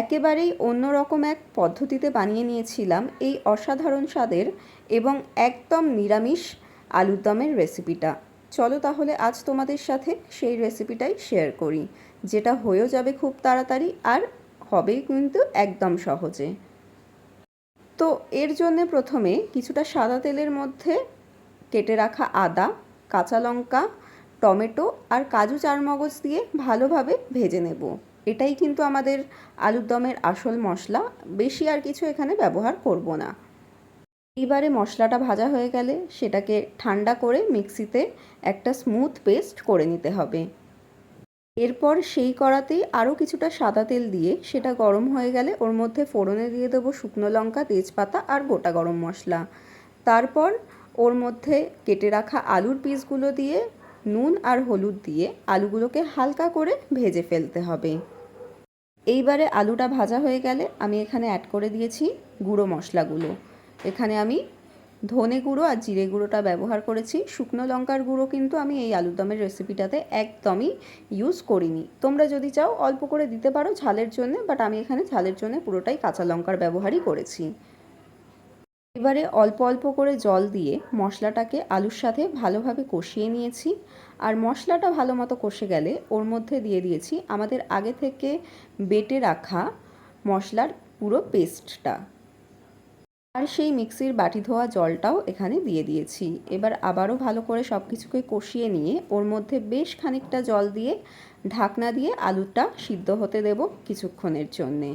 একেবারেই অন্যরকম এক পদ্ধতিতে বানিয়ে নিয়েছিলাম এই অসাধারণ স্বাদের এবং একদম নিরামিষ আলুর দমের রেসিপিটা। চলো তাহলে আজ তোমাদের সাথে সেই রেসিপিটাই শেয়ার করি, যেটা হয়েও যাবে খুব তাড়াতাড়ি আর হবে কিন্তু একদম সহজে। তো এর জন্য প্রথমে কিছুটা সাদা তেলের মধ্যে কেটে রাখা আদা, কাঁচা লঙ্কা, টমেটো আর কাজু চারমগজ দিয়ে ভালোভাবে ভেজে নেব। এটাই কিন্তু আমাদের আলুর দমের আসল মশলা। বেশি আর কিছু এখানে ব্যবহার করব না। এইবারে মশলাটা ভাজা হয়ে গেলে সেটাকে ঠান্ডা করে মিক্সিতে একটা স্মুথ পেস্ট করে নিতে হবে। এরপর সেই কড়াতেই আরও কিছুটা সাদা তেল দিয়ে সেটা গরম হয়ে গেলে ওর মধ্যে ফোড়নে দিয়ে দেবো শুকনো লঙ্কা, তেজপাতা আর গোটা গরম মশলা। তারপর ওর মধ্যে কেটে রাখা আলুর পিসগুলো দিয়ে নুন আর হলুদ দিয়ে আলুগুলোকে হালকা করে ভেজে ফেলতে হবে। এইবারে আলুটা ভাজা হয়ে গেলে আমি এখানে অ্যাড করে দিয়েছি গুঁড়ো মশলাগুলো। এখানে আমি ধনে গুঁড়ো আর জিরে গুঁড়োটা ব্যবহার করেছি। শুকনো লঙ্কার গুঁড়ো কিন্তু আমি এই আলুর দমের রেসিপিটাতে একদমই ইউজ করিনি। তোমরা যদি চাও অল্প করে দিতে পারো ঝালের জন্য বাট আমি এখানে ঝালের জন্য পুরোটাই কাঁচা লঙ্কার ব্যবহারই করেছি। এবারে অল্প অল্প করে জল দিয়ে মশলাটাকে আলুর সাথে ভালোভাবে কষিয়ে নিয়েছি। আর মশলাটা ভালো মতো কষে গেলে ওর মধ্যে দিয়ে দিয়েছি আমাদের আগে থেকে বেটে রাখা মশলার পুরো পেস্টটা। আর সেই মিক্সির বাটি ধোয়া জলটাও এখানে দিয়ে দিয়েছি। এবার আবারও ভালো করে সব কিছুকে কষিয়ে নিয়ে ওর মধ্যে বেশ খানিকটা জল দিয়ে ঢাকনা দিয়ে আলুটা সিদ্ধ হতে দেব কিছুক্ষণের জন্যে।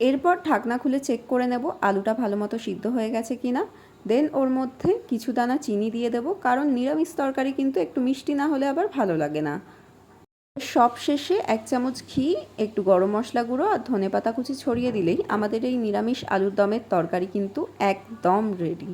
এরপর ঢাকনা খুলে চেক করে নেব আলুটা ভালো মতো সিদ্ধ হয়ে গেছে কি না দেন ওর মধ্যে কিছু দানা চিনি দিয়ে দেবো, কারণ নিরামিষ তরকারি কিন্তু একটু মিষ্টি না হলে আবার ভালো লাগে না। সব শেষে এক চামচ ঘি, একটু গরম মশলা গুঁড়ো আর ধনে পাতা কুচি ছড়িয়ে দিলেই আমাদের এই নিরামিষ আলুর দমের তরকারি কিন্তু একদম রেডি